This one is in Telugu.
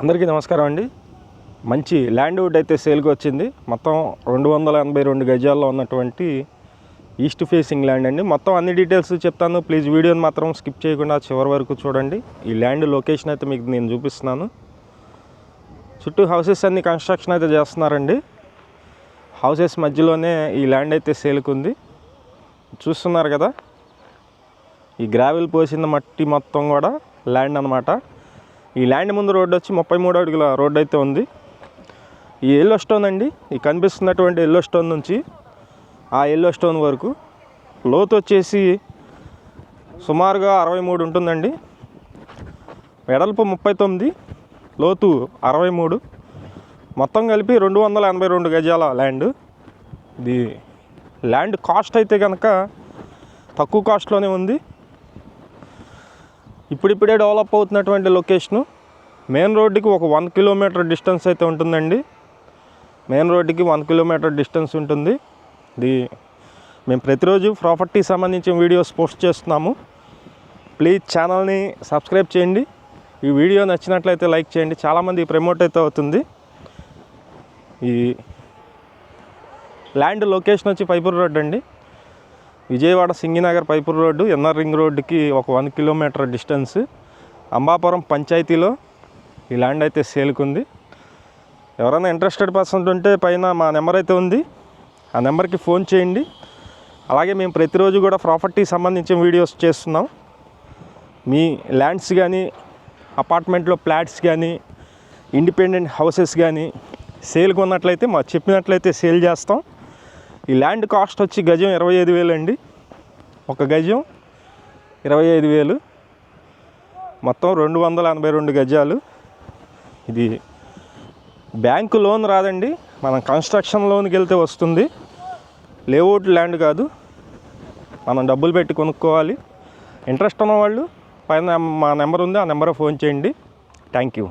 అందరికీ నమస్కారం అండి. మంచి ల్యాండ్ వుడ్ అయితే సేల్కి వచ్చింది. మొత్తం రెండు వందల ఎనభై రెండు గజాల్లో ఉన్నటువంటి ఈస్ట్ ఫేసింగ్ ల్యాండ్ అండి. మొత్తం అన్ని డీటెయిల్స్ చెప్తాను. ప్లీజ్ వీడియోని మాత్రం స్కిప్ చేయకుండా చివరి వరకు చూడండి. ఈ ల్యాండ్ లొకేషన్ అయితే మీకు నేను చూపిస్తున్నాను. చుట్టూ హౌసెస్ అన్ని కన్స్ట్రక్షన్ అయితే చేస్తున్నారండి. హౌసెస్ మధ్యలోనే ఈ ల్యాండ్ అయితే సేల్కి ఉంది. చూస్తున్నారు కదా? ఈ గ్రావెల్ పోసిన మట్టి మొత్తం కూడా ల్యాండ్ అనమాట ఈ ల్యాండ్ ముందు రోడ్డు వచ్చి ముప్పై మూడు అడుగుల రోడ్డు అయితే ఉంది. ఈ ఎల్లో స్టోన్ అండి. ఈ కనిపిస్తున్నటువంటి ఎల్లో స్టోన్ నుంచి ఆ ఎల్లో స్టోన్ వరకు లోతు వచ్చేసి సుమారుగా అరవై మూడు ఉంటుందండి. వెడల్పు ముప్పై తొమ్మిది లోతు అరవై మూడు. మొత్తం కలిపి రెండు వందల ఎనభై రెండు గజాల ల్యాండ్. ఇది ల్యాండ్ కాస్ట్ అయితే కనుక తక్కువ కాస్ట్లోనే ఉంది. ఇప్పుడిప్పుడే డెవలప్ అవుతున్నటువంటి లొకేషను. మెయిన్ రోడ్డుకి ఒక వన్ కిలోమీటర్ డిస్టెన్స్ అయితే ఉంటుందండి. మెయిన్ రోడ్డుకి వన్ కిలోమీటర్ డిస్టెన్స్ ఉంటుంది. ఇది మేము ప్రతిరోజు ప్రాపర్టీ సంబంధించిన వీడియోస్ పోస్ట్ చేస్తున్నాము. ప్లీజ్ ఛానల్ని సబ్స్క్రైబ్ చేయండి. ఈ వీడియో నచ్చినట్లయితే లైక్ చేయండి. చాలామంది ప్రమోట్ అయితే అవుతుంది. ఈ ల్యాండ్ లొకేషన్ వచ్చి పైపూర్ రోడ్ అండి. Vijayawada Singhnagar Paipur road inner ring రోడ్డుకి ఒక వన్ కిలోమీటర్ డిస్టెన్స్. అంబాపురం పంచాయతీలో ఈ ల్యాండ్ అయితే సేల్కుంది. ఎవరైనా ఇంట్రెస్టెడ్ పర్సన్ ఉంటే పైన మా నెంబర్ అయితే ఉంది. ఆ నెంబర్కి ఫోన్ చేయండి. అలాగే మేము ప్రతిరోజు కూడా ప్రాపర్టీ సంబంధించిన వీడియోస్ చేస్తున్నాం. మీ ల్యాండ్స్ కానీ అపార్ట్మెంట్లో ఫ్లాట్స్ కానీ ఇండిపెండెంట్ హౌసెస్ కానీ సేల్కి ఉన్నట్లయితే మా చెప్పినట్లయితే సేల్ చేస్తాం. ఈ ల్యాండ్ కాస్ట్ వచ్చి గజం ఇరవై ఐదు వేలు అండి. ఒక గజం ఇరవై ఐదు వేలు. మొత్తం రెండు వందల ఎనభై రెండు గజాలు. ఇది బ్యాంకు లోన్ రాదండి. మనం కన్స్ట్రక్షన్ లోన్కి వెళ్తే వస్తుంది. లేఅవుట్ ల్యాండ్ కాదు. మనం డబ్బులు పెట్టి కొనుక్కోవాలి. ఇంట్రెస్ట్ ఉన్న వాళ్ళు పైన మా నెంబర్ ఉంది. ఆ నెంబర్ ఫోన్ చేయండి. Thank you.